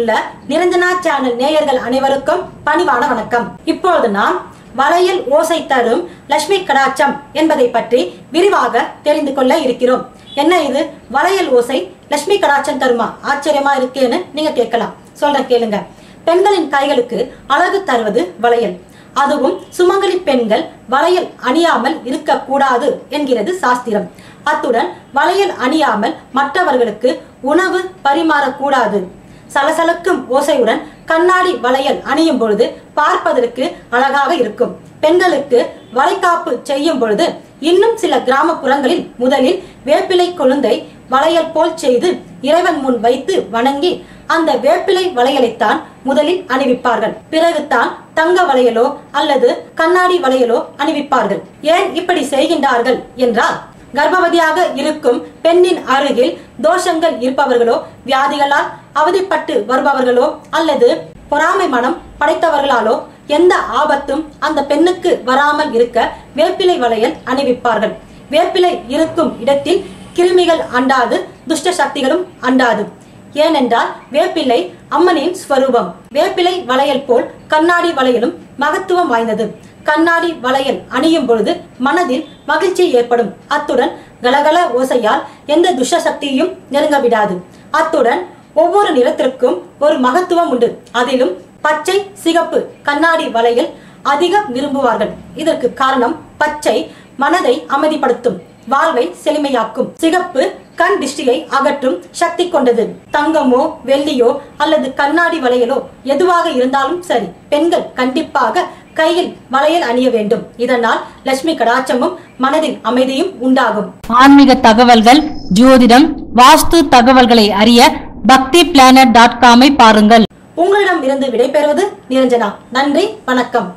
உள்ள நிரஞ்சனா சேனல் நேயர்கள் அனைவருக்கும் பணிவான வணக்கம். இப்பொழுது நாம் வலையில் ஓசை தரும் லட்சுமி கடாச்சம் என்பதை பற்றி விரிவாக தெரிந்து கொள்ள இருக்கிறோம். என்ன இது? வளையல் ஓசை லட்சுமி கடாச்சம் தருமா? ஆச்சரியமா இருக்கேன்னு நீங்க கேட்கலாம். சொல்ற கேளுங்க. பெண்களின் கைகளுக்கு அழகு தருவது வளையல் அதுவும் சுமங்கலி பெண்கள் வளையல் அணியாமல் இருக்கக்கூடாது என்கிறது சாஸ்திரம். அத்துடன் வளையல் அணியாமல் மற்றவர்களுக்கு உணவு பரிமாறக்கூடாது. சலசலக்கும் ஓசையுடன் கண்ணாடி வளையல் அணியும் பொழுது பார்ப்பதற்கு அழகாக இருக்கும். பெண்களுக்கு வளைகாப்பு செய்யும் பொழுது இன்னும் சில கிராமப்புறங்களில் முதலில் வேப்பிலை கொழுந்தை வளையல் போல் செய்து இறைவன் முன் வைத்து வணங்கி அந்த வேப்பிலை வளையலைத்தான் முதலில் அணிவிப்பார்கள். பிறகுதான் தங்க வளையலோ அல்லது கண்ணாடி வளையலோ அணிவிப்பார்கள். ஏன் இப்படி செய்கின்றார்கள் என்றால் கர்ப்பவதியாக இருக்கும் பெண்ணின் அருகில் தோஷங்கள் இருப்பவர்களோ வியாதிகளால் அவதிப்பட்டு வருபவர்களோ அல்லது பொறாமை மனம் படைத்தவர்களாலோ எந்த ஆபத்தும் அந்த பெண்ணுக்கு வராமல் இருக்க வேப்பிலை வளையல் அணிவிப்பார்கள். வேப்பிலை இருக்கும் இடத்தில் கிருமிகள் அண்டாது துஷ்ட சக்திகளும் அண்டாது. ஏனென்றால் வேப்பிலை அம்மனின் ஸ்வரூபம். வேப்பிலை வளையல் போல் கண்ணாடி வளையலும் மகத்துவம் வாய்ந்தது. கண்ணாடி வளையல் அணியும் பொழுது மனதில் மகிழ்ச்சி ஏற்படும். அத்துடன் கலகல ஓசையால் எந்த துஷ்ட சக்தியும் நெருங்க விடாது அத்துடன் ஒவ்வொரு நிறத்திற்கும் ஒரு மகத்துவம் உண்டு. அதிலும் பச்சை சிகப்பு கண்ணாடி வளையல் அதிகம் விரும்புவார்கள். இதற்கு காரணம் பச்சை மனதை அமைதிப்படுத்தும் வாழ்வை செழுமையாக்கும். சிகப்பு கண் திஷ்டியை அகற்றும் சக்தி கொண்டது. தங்கமோ வெள்ளியோ அல்லது கண்ணாடி வளையலோ எதுவாக இருந்தாலும் சரி பெண்கள் கண்டிப்பாக கையில் வளையல் அணிய வேண்டும். இதனால் லட்சுமி கடாட்சமும் மனதில் அமைதியும் உண்டாகும். ஆன்மீக தகவல்கள் ஜோதிடம் வாஸ்து தகவல்களை அறிய பக்தி பிளானட் டாட் காமை பாருங்கள். உங்களிடம் இருந்து விடைபெறுவது நிரஞ்சனா. நன்றி வணக்கம்.